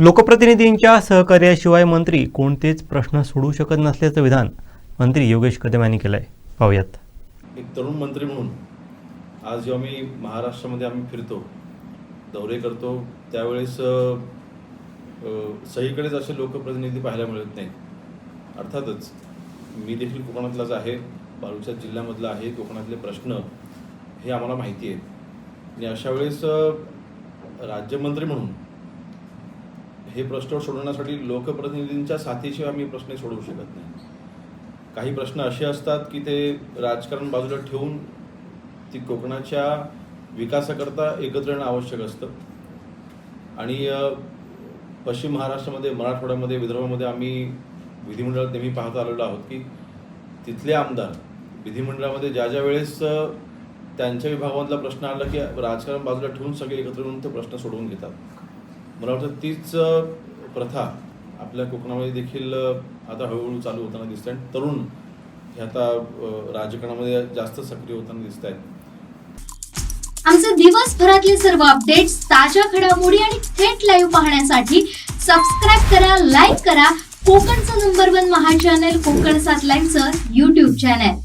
लोकप्रतिनिधींच्या सहकार्याशिवाय मंत्री कोणतेच प्रश्न सोडू शकत नसल्याचं विधान मंत्री योगेश कदम यांनी केलं आहे पाहूयात. एक तरुण मंत्री म्हणून आज जेव्हा मी महाराष्ट्रामध्ये आम्ही फिरतो दौरे करतो त्यावेळेस सगळीकडेच असे लोकप्रतिनिधी पाहायला मिळत नाहीत. अर्थातच मी देखील कोकणातलाच आहे बालुचा जिल्ह्यामधला आहे कोकणातले प्रश्न हे आम्हाला माहिती आहेत. आणि अशा वेळेस राज्यमंत्री म्हणून हे प्रश्न सोडवण्यासाठी लोकप्रतिनिधींच्या साथीशिवाय आम्ही प्रश्न सोडवू शकत नाही. काही प्रश्न असे असतात की ते राजकारण बाजूला ठेवून ती कोकणाच्या विकासाकरता एकत्र येणं आवश्यक असतं. आणि पश्चिम महाराष्ट्रामध्ये मराठवाड्यामध्ये विदर्भामध्ये आम्ही विधिमंडळात नेहमी पाहत आलेलो आहोत की तिथले आमदार विधिमंडळामध्ये ज्या ज्या वेळेस त्यांच्या विभागामधला प्रश्न आला की राजकारण बाजूला ठेवून सगळे एकत्र येऊन ते प्रश्न सोडवून घेतात. मला वाटतं तीच प्रथा आपल्या कोकणामध्ये देखील आता हळूहळू चालू होताना दिसत आहेत तरुण हे आता राजकारणामध्ये जास्त सक्रिय होताना दिसत आहेत आमचे दिवसभरातले सर्व अपडेट्स ताज्या घडामोडी आणि थेट लाईव्ह पाहण्यासाठी सबस्क्राईब करा लाईक करा. कोकणचं नंबर वन महा चॅनल कोकण सात लाईनचं युट्यूब चॅनल